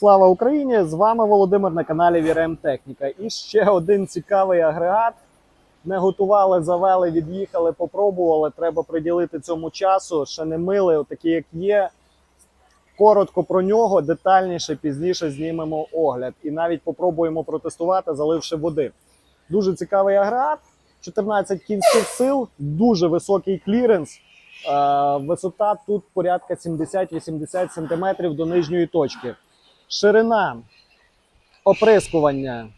Слава Україні! З вами Володимир на каналі Вірем Техніка. І ще один цікавий агрегат. Не готували, завели, від'їхали, попробували. Треба приділити цьому часу. Ще не мили, отакі як є. Коротко про нього, детальніше, пізніше знімемо огляд. І навіть попробуємо протестувати, заливши води. Дуже цікавий агрегат. 14 кінських сил, дуже високий кліренс. Е, Висота тут порядка 70-80 см до нижньої точки. Ширина оприскування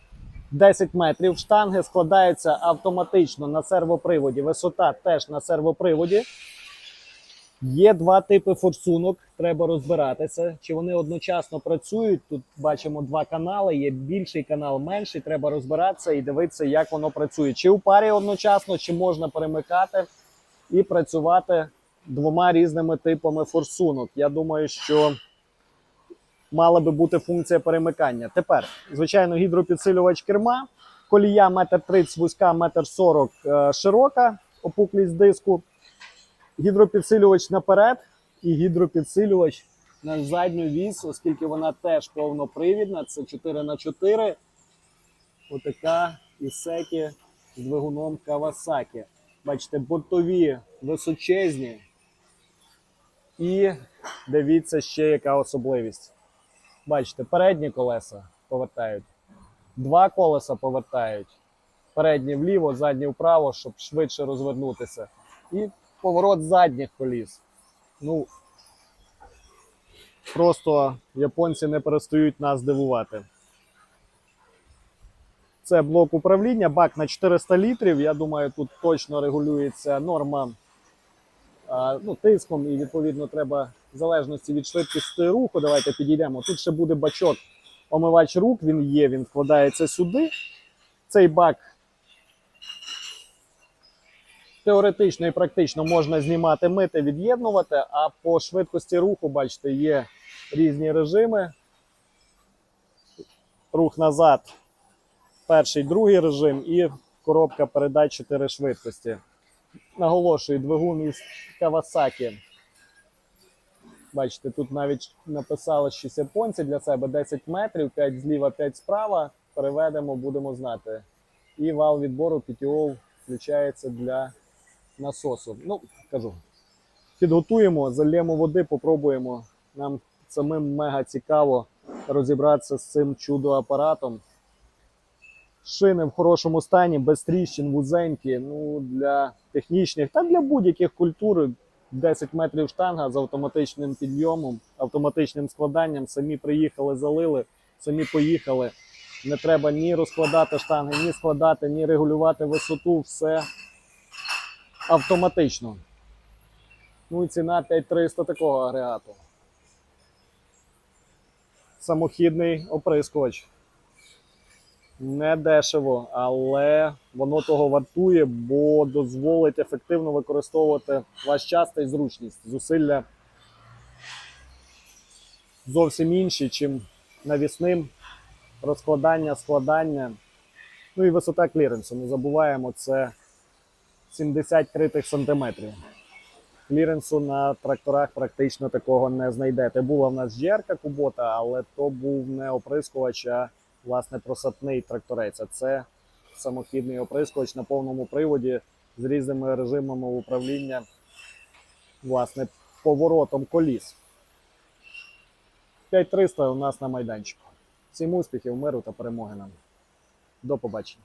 10 метрів. Штанги складаються автоматично на сервоприводі. Висота теж на сервоприводі. Є два типи форсунок. Треба розбиратися, чи вони одночасно працюють. Тут бачимо два канали. Є більший канал, менший. Треба розбиратися і дивитися, як воно працює. Чи у парі одночасно, чи можна перемикати і працювати двома різними типами форсунок. Я думаю, що мала би бути функція перемикання. Тепер, звичайно, гідропідсилювач керма, колія 1,30 м вузька, 1,40 м широка, опуклість диску, гідропідсилювач наперед і гідропідсилювач на задню вісь, оскільки вона теж повнопривідна, це 4х4. Отака ісекі з двигуном Kawasaki. Бачите, бортові височезні. І дивіться ще яка особливість. Бачите, передні колеса повертають, два колеса повертають. Передні вліво, задні вправо, щоб швидше розвернутися. І поворот задніх коліс. Ну, просто японці не перестають нас дивувати. Це блок управління, бак на 400 літрів. Я думаю, тут точно регулюється норма ну, тиском, і відповідно треба в залежності від швидкості руху. Давайте підійдемо. Тут ще буде бачок омивач рук. Він є, він вкладається сюди. Цей бак теоретично і практично можна знімати, мити, від'єднувати. А по швидкості руху, бачите, є різні режими. Рух назад, перший, другий режим і коробка передач 4 швидкості. Наголошую, двигун із Kawasaki. Бачите, тут навіть написали щось японці для себе 10 метрів, 5 зліва, 5 справа. Переведемо, будемо знати. І вал відбору PTO включається для насосу. Ну, кажу, підготуємо, зальємо води, попробуємо. Нам самим мега цікаво розібратися з цим чудо-апаратом. Шини в хорошому стані, без тріщин, вузенькі. Ну, для технічних та для будь-яких культур 10 метрів штанга з автоматичним підйомом, автоматичним складанням. Самі приїхали, залили, самі поїхали. Не треба ні розкладати штанги, ні складати, ні регулювати висоту. Все автоматично. Ну і ціна 5300 такого агрегату. Самохідний оприскувач. Не дешево, але воно того вартує, бо дозволить ефективно використовувати ваш час та й зручність. Зусилля зовсім інші, чим навісним розкладання, складання. Ну і висота кліренсу. Не забуваємо, це 70 критих сантиметрів. Кліренсу на тракторах практично такого не знайдете. Була в нас GR Кубота, але то був не оприскувач, а власне просатний тракторець. А це самохідний оприскувач на повному приводі з різними режимами управління, власне, поворотом коліс. 5300 у нас на майданчику. Всім успіхів, миру та перемоги нам. До побачення.